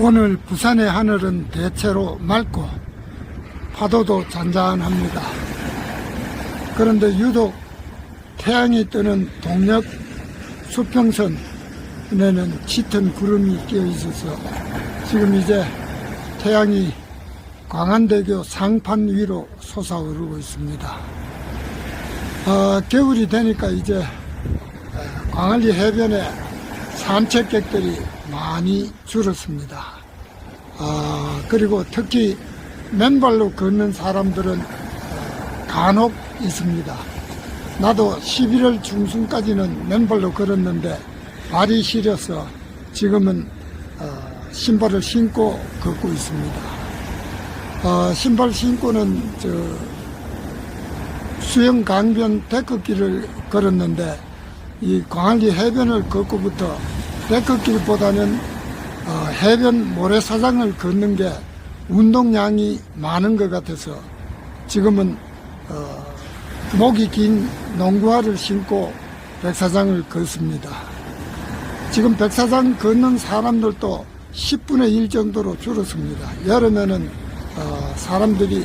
오늘 부산의 하늘은 대체로 맑고 파도도 잔잔합니다. 그런데 유독 태양이 뜨는 동력 수평선에는 짙은 구름이 끼어 있어서 지금 이제 태양이 광안대교 상판 위로 솟아오르고 있습니다. 어, 겨울이 되니까 이제 광안리 해변에 산책객들이 많이 줄었습니다. 아, 그리고 특히 맨발로 걷는 사람들은 간혹 있습니다. 나도 11월 중순까지는 맨발로 걸었는데 발이 시려서 지금은 어, 신발을 신고 걷고 있습니다. 어, 신발 신고는 저 수영 강변 데크길을 걸었는데 이 광안리 해변을 걷고부터 데크길보다는 어, 해변 모래사장을 걷는 게 운동량이 많은 것 같아서 지금은 어, 목이 긴 농구화를 신고 백사장을 걷습니다. 지금 백사장 걷는 사람들도 10분의 1 정도로 줄었습니다. 여름에는 어, 사람들이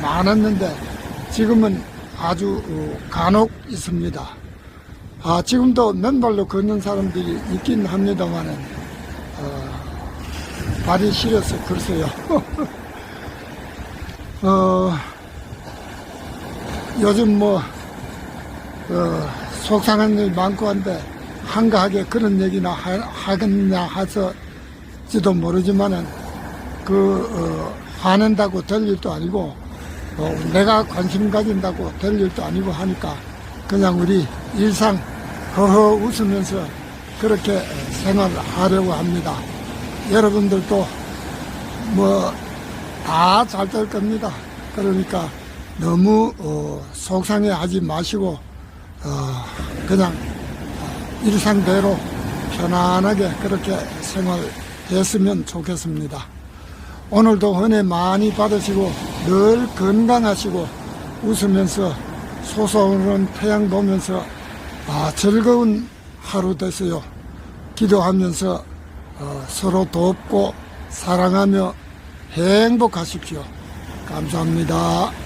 많았는데 지금은 아주 어, 간혹 있습니다. 아, 지금도 맨발로 걷는 사람들이 있긴 합니다만은, 어, 발이 시려서 글쎄요. 어, 요즘 뭐, 어, 속상한 일 많고 한데, 한가하게 그런 얘기나 하, 하겠냐 해서지도 모르지만은, 그, 어, 화낸다고 될 일도 아니고, 어, 내가 관심 가진다고 될 일도 아니고 하니까, 그냥 우리 일상 허허 웃으면서 그렇게 생활하려고 합니다. 여러분들도 뭐 다 잘 될 겁니다. 그러니까 너무 어, 속상해 하지 마시고 어, 그냥 어, 일상대로 편안하게 그렇게 생활했으면 좋겠습니다. 오늘도 은혜 많이 받으시고 늘 건강하시고 웃으면서 솟아오르는 태양 보면서 아, 즐거운 하루 되세요. 기도하면서 어, 서로 돕고 사랑하며 행복하십시오. 감사합니다.